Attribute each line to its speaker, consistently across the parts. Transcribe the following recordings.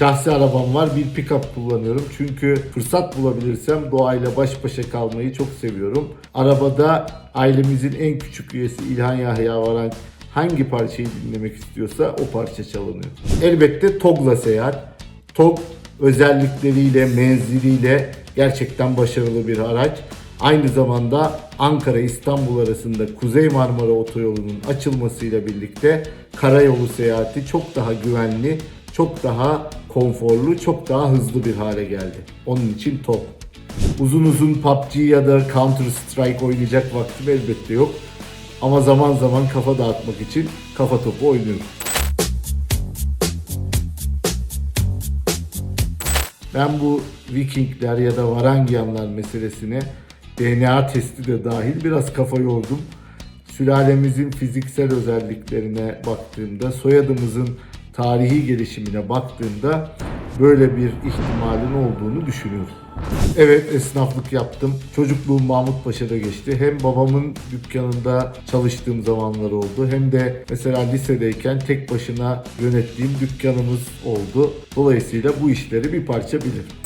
Speaker 1: Şahsi arabam var, bir pick-up kullanıyorum. Çünkü fırsat bulabilirsem doğayla baş başa kalmayı çok seviyorum. Arabada ailemizin en küçük üyesi İlhan Yahya Varank hangi parçayı dinlemek istiyorsa o parça çalınıyor. Elbette TOG'la seyahat. TOG özellikleriyle, menziliyle gerçekten başarılı bir araç. Aynı zamanda Ankara-İstanbul arasında Kuzey Marmara Otoyolu'nun açılmasıyla birlikte karayolu seyahati çok daha güvenli, çok daha konforlu, çok daha hızlı bir hale geldi. Onun için TOG. Uzun uzun PUBG ya da Counter Strike oynayacak vaktim elbette yok. Ama zaman zaman kafa dağıtmak için kafa topu oynuyorum. Ben bu Vikingler ya da Varangianlar meselesine DNA testi de dahil biraz kafa yordum. Sülalemizin fiziksel özelliklerine baktığımda, soyadımızın tarihi gelişimine baktığımda böyle bir ihtimalin olduğunu düşünüyorum. Evet esnaflık yaptım. Çocukluğum Mahmut Paşa'da geçti. Hem babamın dükkanında çalıştığım zamanlar oldu hem de mesela lisedeyken tek başına yönettiğim dükkanımız oldu. Dolayısıyla bu işleri bir parça bilirim.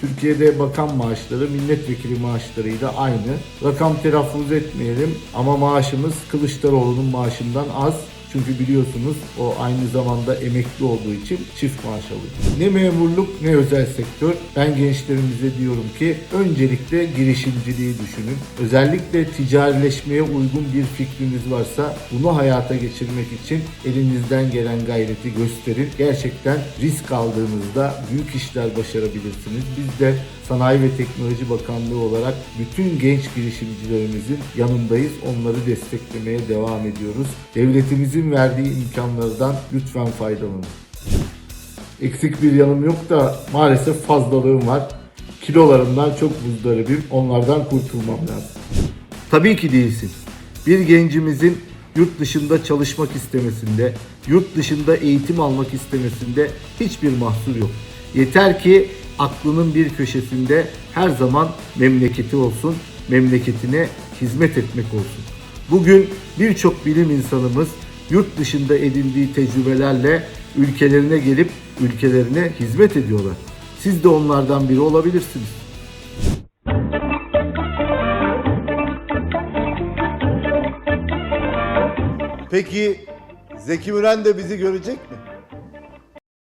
Speaker 1: Türkiye'de bakan maaşları milletvekili maaşlarıyla aynı. Rakam telaffuz etmeyelim ama maaşımız Kılıçdaroğlu'nun maaşından az. Çünkü biliyorsunuz o aynı zamanda emekli olduğu için çift maaş alıyor. Ne memurluk ne özel sektör. Ben gençlerimize diyorum ki öncelikle girişimciliği düşünün. Özellikle ticarileşmeye uygun bir fikriniz varsa bunu hayata geçirmek için elinizden gelen gayreti gösterin. Gerçekten risk aldığınızda büyük işler başarabilirsiniz. Biz de Sanayi ve Teknoloji Bakanlığı olarak bütün genç girişimcilerimizin yanındayız. Onları desteklemeye devam ediyoruz. Devletimizin verdiği imkanlardan lütfen faydalanın. Eksik bir yanım yok da maalesef fazlalığım var. Kilolarımdan çok muzdaribim. Onlardan kurtulmam lazım. Tabii ki değilsin. Bir gencimizin yurt dışında çalışmak istemesinde, yurt dışında eğitim almak istemesinde hiçbir mahsur yok. Yeter ki aklının bir köşesinde her zaman memleketi olsun, memleketine hizmet etmek olsun. Bugün birçok bilim insanımız yurt dışında edindiği tecrübelerle ülkelerine gelip ülkelerine hizmet ediyorlar. Siz de onlardan biri olabilirsiniz.
Speaker 2: Peki Zeki Müren de bizi görecek?